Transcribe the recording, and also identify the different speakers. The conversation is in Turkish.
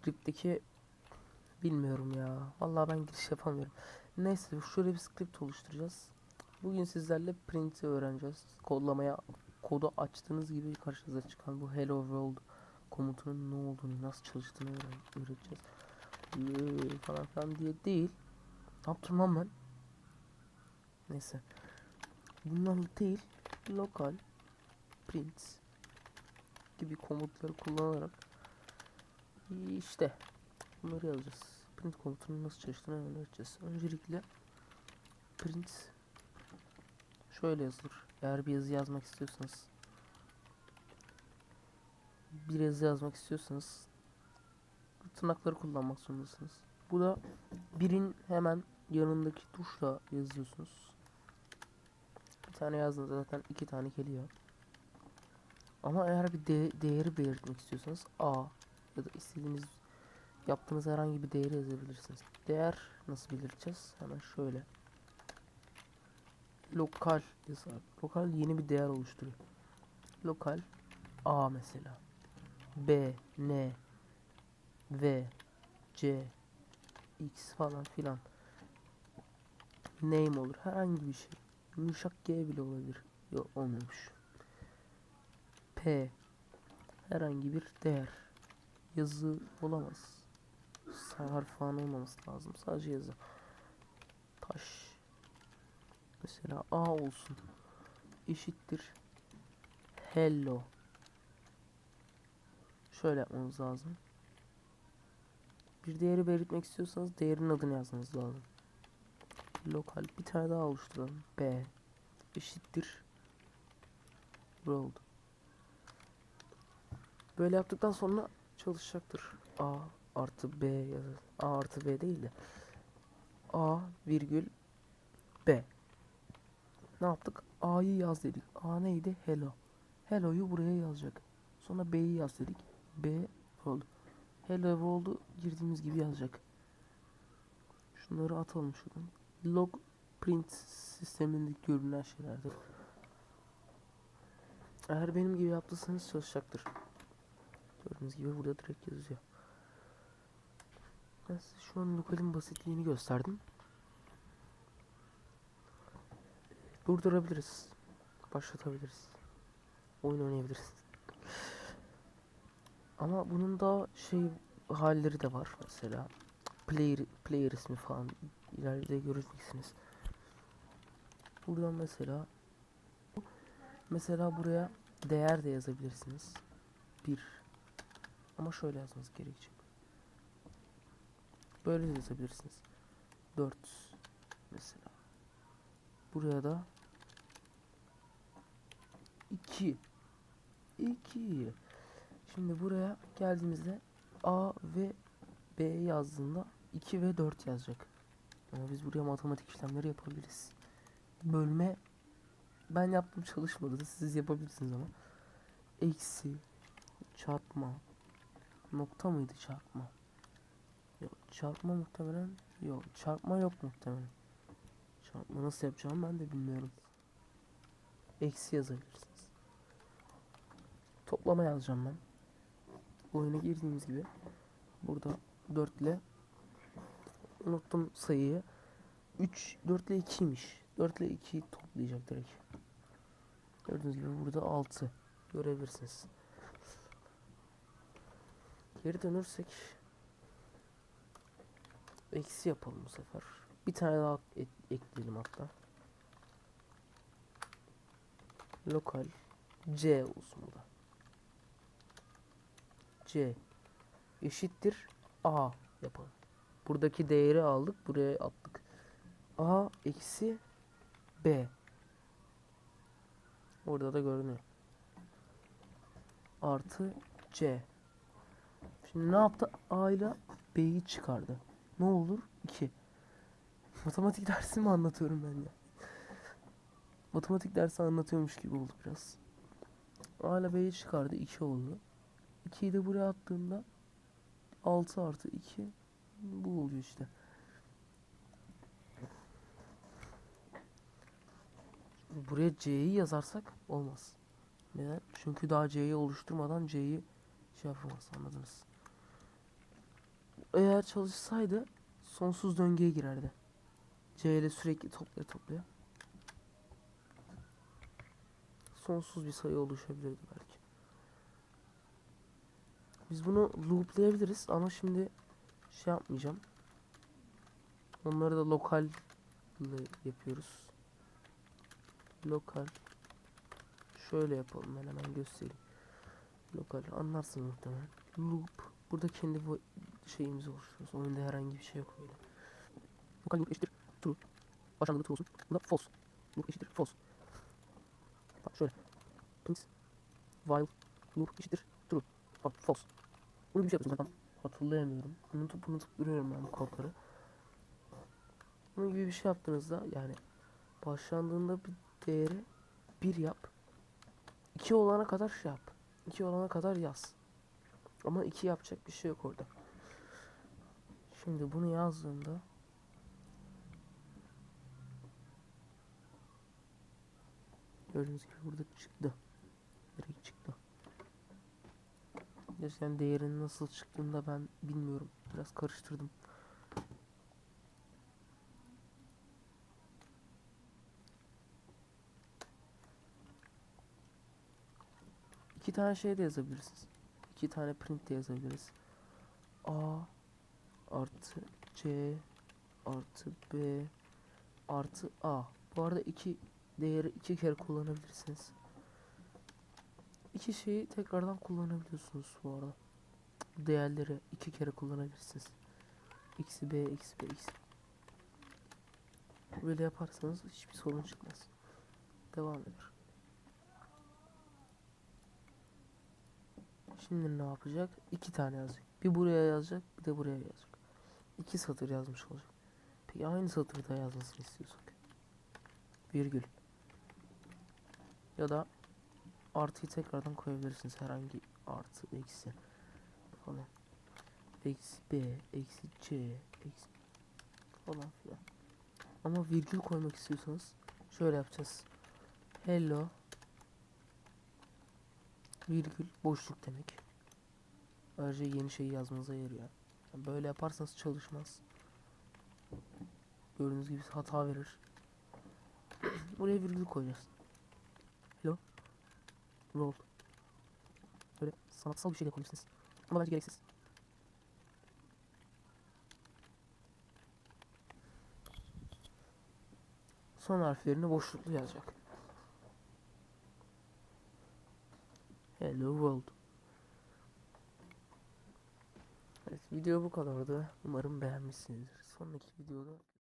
Speaker 1: script'teki bilmiyorum ya. Vallahi ben giriş yapamıyorum. Neyse şöyle bir script oluşturacağız. Bugün sizlerle print'i öğreneceğiz. Kodlamaya kodu açtığınız gibi karşınıza çıkan bu hello world komutunun ne olduğunu, nasıl çalıştığını öğren öğreteceğiz. Ee, falan filan diye değil. Ne yaptım lan ben? Neyse. Bunlarla değil, lokal print gibi komutları kullanarak işte bunları yazacağız. Print komutunun nasıl çalıştığını öğreneceğiz. Öncelikle print şöyle yazılır. Eğer bir yazı yazmak istiyorsanız bir yazı yazmak istiyorsanız tırnakları kullanmak zorundasınız. Bu da birin hemen yanındaki tuşla yazıyorsunuz. Bir tane yazdığınızda zaten iki tane geliyor. Ama eğer bir de değeri belirtmek istiyorsanız A ya da istediğiniz yaptığınız herhangi bir değeri yazabilirsiniz. Değer nasıl belirteceğiz? Hemen şöyle. Lokal yazar. Lokal yeni bir değer oluşturuyor. Lokal A mesela. B, N, V, C, X falan filan. Name olur. Herhangi bir şey. Yumuşak G bile olabilir. Yok olmuyormuş. P herhangi bir değer. Yazı olamaz. Harf falan olmaması lazım. Sadece yazı. Taş. Mesela A olsun. Eşittir. Hello. Şöyle yapmamız lazım. Bir değeri belirtmek istiyorsanız değerin adını yazmanız lazım. Lokal bir tane daha oluşturalım. B eşittir world. Böyle yaptıktan sonra çalışacaktır. A artı B. A artı B değil de A virgül B. Ne yaptık? A'yı yaz dedik. A neydi? Hello. Hello'yu buraya yazacak. Sonra B'yi yaz dedik. B world. Hello world'u girdiğimiz gibi yazacak. Şunları atalım şuradan. Log print sisteminde görünen şeylerdir. Eğer benim gibi yaptıysanız çalışacaktır. Gördüğünüz gibi burada direkt yazıyor. Ben size şu an lokalin basitliğini gösterdim. Durdurabiliriz. Başlatabiliriz. Oyun oynayabiliriz. Ama bunun da şey halleri de var mesela. Player, player ismi falan ileride göreceksiniz. Buradan mesela mesela buraya değer de yazabilirsiniz. Bir. Ama şöyle yazmanız gerekecek. Böyle yazabilirsiniz. 4 mesela. Buraya da 2 2 Şimdi buraya geldiğimizde A ve B yazdığında 2 ve 4 yazacak. Ama biz buraya matematik işlemleri yapabiliriz. Bölme ben yaptım çalışmadı. Siz yapabilirsiniz ama. Eksi çarpma nokta mıydı çarpma? Yok çarpma muhtemelen yok çarpma yok muhtemelen. Çarpma nasıl yapacağım ben de bilmiyorum. Eksi yazabilirsiniz. Toplama yazacağım ben. Oyuna girdiğimiz gibi burada 4 ile unuttum sayıyı. 3 4 ile 2'ymiş. 4 ile 2'yi toplayacak direkt. Gördüğünüz gibi burada 6 görebilirsiniz. Geri dönürsek eksi yapalım bu sefer. Bir tane daha et, ekleyelim hatta. Lokal C olsun bu da. C eşittir A yapalım. Buradaki değeri aldık buraya attık. A eksi B. Orada da görünüyor. Artı C. Şimdi ne yaptı? A ile B'yi çıkardı. Ne olur? 2. Matematik dersi mi anlatıyorum ben ya? Matematik dersi anlatıyormuş gibi oldu biraz. A ile B'yi çıkardı. 2 oldu. 2'yi de buraya attığında 6 artı 2 bu oluyor işte. Buraya C'yi yazarsak olmaz. Neden? Çünkü daha C'yi oluşturmadan C'yi şey yapamaz anladınız. Eğer çalışsaydı sonsuz döngüye girerdi. C ile sürekli toplaya toplaya. Sonsuz bir sayı oluşabilirdi belki. Biz bunu looplayabiliriz ama şimdi şey yapmayacağım. Onları da lokal yapıyoruz. Lokal. Şöyle yapalım ben hemen göstereyim. Lokal anlarsın muhtemelen. Loop. Burada kendi şeyimizi oluşturuyoruz. Oyunda herhangi bir şey yok öyle. Lokal loop eşittir true. Başlangıcı true olsun. Bu da false. Loop eşittir false. Bak şöyle. Print while loop eşittir true. Bak false. Bunu bir şey yapıyorsun. Hatırlayamıyorum. Unutup unutup duruyorum ben bu kodları. Bunun gibi bir şey yaptığınızda yani başlandığında bir değeri bir yap. 2 olana kadar şey yap. 2 olana kadar yaz. Ama 2 yapacak bir şey yok orada. Şimdi bunu yazdığımda gördüğünüz gibi burada çıktı. Direkt çıktı. Gerçekten değerinin nasıl çıktığını da ben bilmiyorum. Biraz karıştırdım. İki tane şey de yazabilirsiniz. İki tane print de yazabiliriz. A artı C artı B artı A. Bu arada iki değeri iki kere kullanabilirsiniz. İki şeyi tekrardan kullanabiliyorsunuz bu arada. Değerleri iki kere kullanabilirsiniz. X'i B, X B, X. Böyle yaparsanız hiçbir sorun çıkmaz. Devam eder. Şimdi ne yapacak? İki tane yazacak. Bir buraya yazacak, bir de buraya yazacak. İki satır yazmış olacak. Peki aynı satırda yazmasını istiyorsak? Virgül. Ya da artıyı tekrardan koyabilirsiniz. Herhangi artı, eksi falan. Eksi B, eksi C, eksi falan filan. Ama virgül koymak istiyorsanız şöyle yapacağız. Hello virgül boşluk demek. Ayrıca yeni şeyi yazmanıza yarıyor. Böyle yaparsanız çalışmaz. Gördüğünüz gibi hata verir. Buraya virgül koyacağız. Hello. Roll. Böyle sanatsal bir şey de koyabilirsiniz. Ama bence gereksiz. Son harflerini boşluklu yazacak. Hello World. Video bu kadardı. Umarım beğenmişsinizdir. Sonraki videoda